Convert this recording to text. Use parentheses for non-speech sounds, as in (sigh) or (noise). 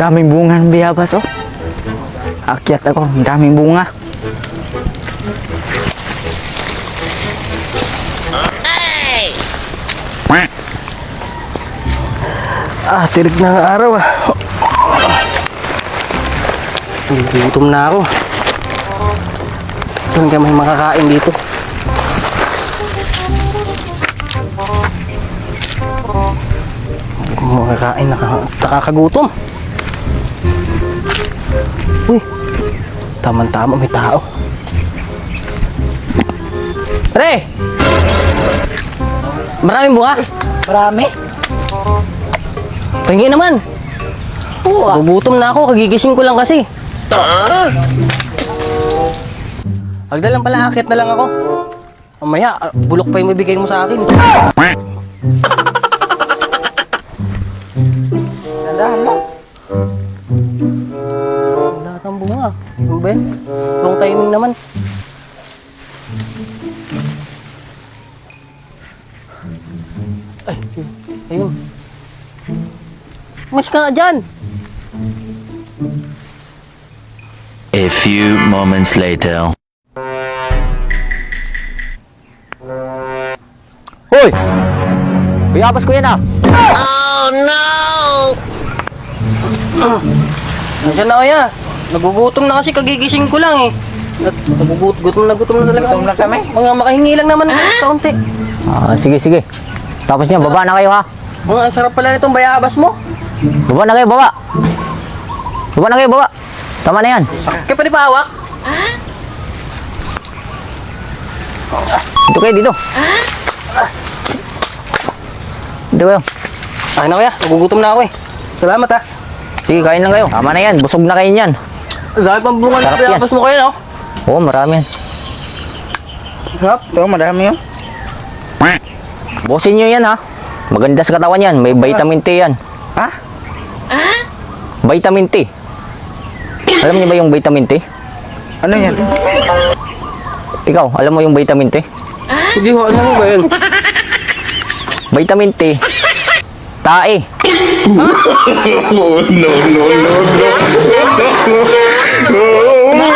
Daming bunga ng biyabas, oh. Akyat ako, daming bunga. Ah, tirik na ang araw ah. Gutom na ako. Doon ka may makakain dito. Makakain, naka, nakakagutom. Uy, tama-tama may tao. Pre! Maraming bunga? Marami. Pahingi naman. Oo, ah. Gugutom na ako, kagigising ko lang kasi. Pagdalang pala, akit na lang ako. Mamaya, ah, bulok pa yung bibigay mo sa akin. Ng bunga. Ano ba yan? Wrong timing naman. Ay, ayun. Mas ka nga dyan. A few moments later. Hoy! Biyabas ko yan, ah. Nandiyan na kaya. Nagugutom na kasi kagigising ko lang eh. At nagugut gutom na gutom na talaga. Gutom na kami. Mga makahingi lang naman ng kaunti. Ah, sige, sige. Tapos niya, baba na kayo, ha? Mga ang sarap pala nitong bayabas mo. Baba na kayo, baba. Baba na kayo, baba. Tama na yan. Sakit pa di ba hawak? Dito kayo, dito. Dito kayo. Ay na kaya, nagugutom na ako eh. Salamat ah. Sige, kain lang kayo. Tama na yan. Busog na kayo niyan. Dami pang bunga yan. bayabas mo kayo no? Oo, marami yan. Sarap. Ito, madami yun. Bosin nyo yan, ha? Maganda sa katawan yan. May vitamin T yan. Ha? Vitamin T. Alam niyo ba yung vitamin T? Ano yan? Ikaw, alam mo yung vitamin T? Hindi ho, ano mo ba yun? Vitamin T. Tae. oh, (laughs) no, no, no, no.